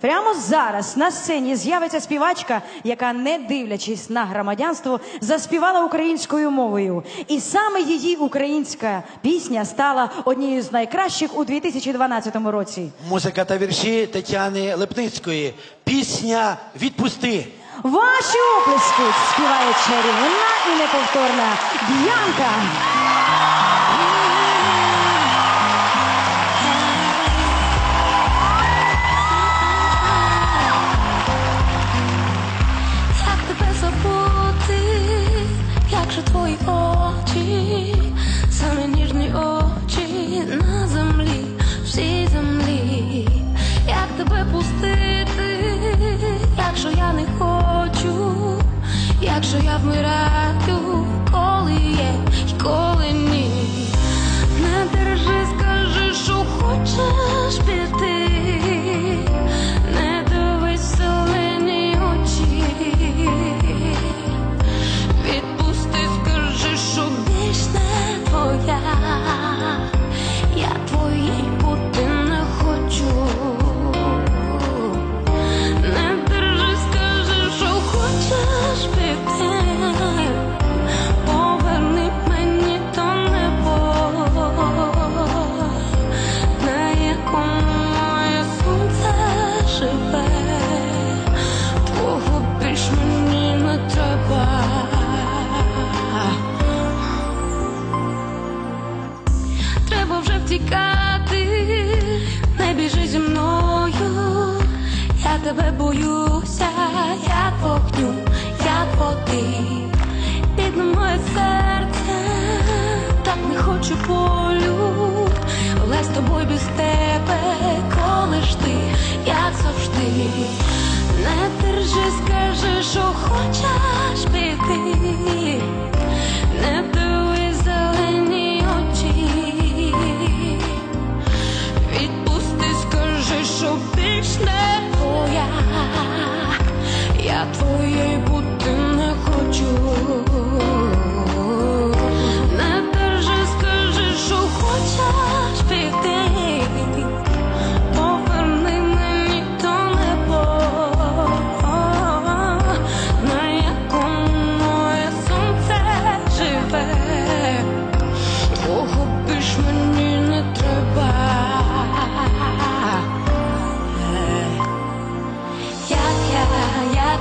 Прямо зараз на сцені з'явиться співачка, яка, не дивлячись на громадянство, заспівала українською мовою. І саме її українська пісня стала однією з найкращих у 2012 році. Музика та вірші Тетяни Лепницької. Пісня Відпусти. Ваші оплески співає чарівна і неповторна Б'янка. że ja w mój raj Втікати, не біжи зі мною. Я тебе боюся, як вогню, як води. Бідне моє серце, так не хочу болю. Але з тобою без тебе, що не твоя. Я твоєю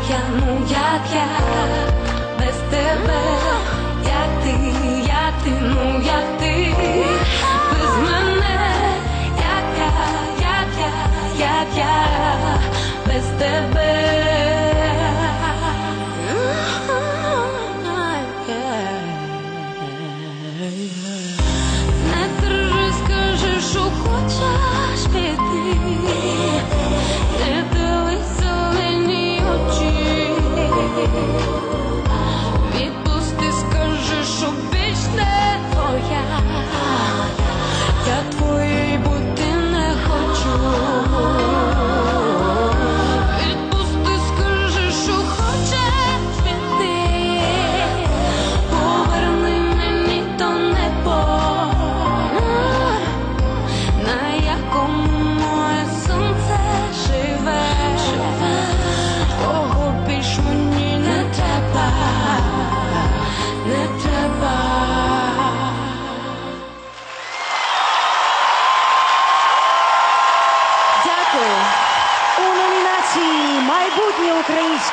я, ну як я без тебе, як ти, як ти, ну як ти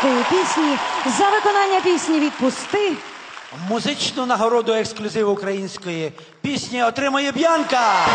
української пісні за виконання пісні Відпусти. Музичну нагороду ексклюзив української пісні отримує Б'янка.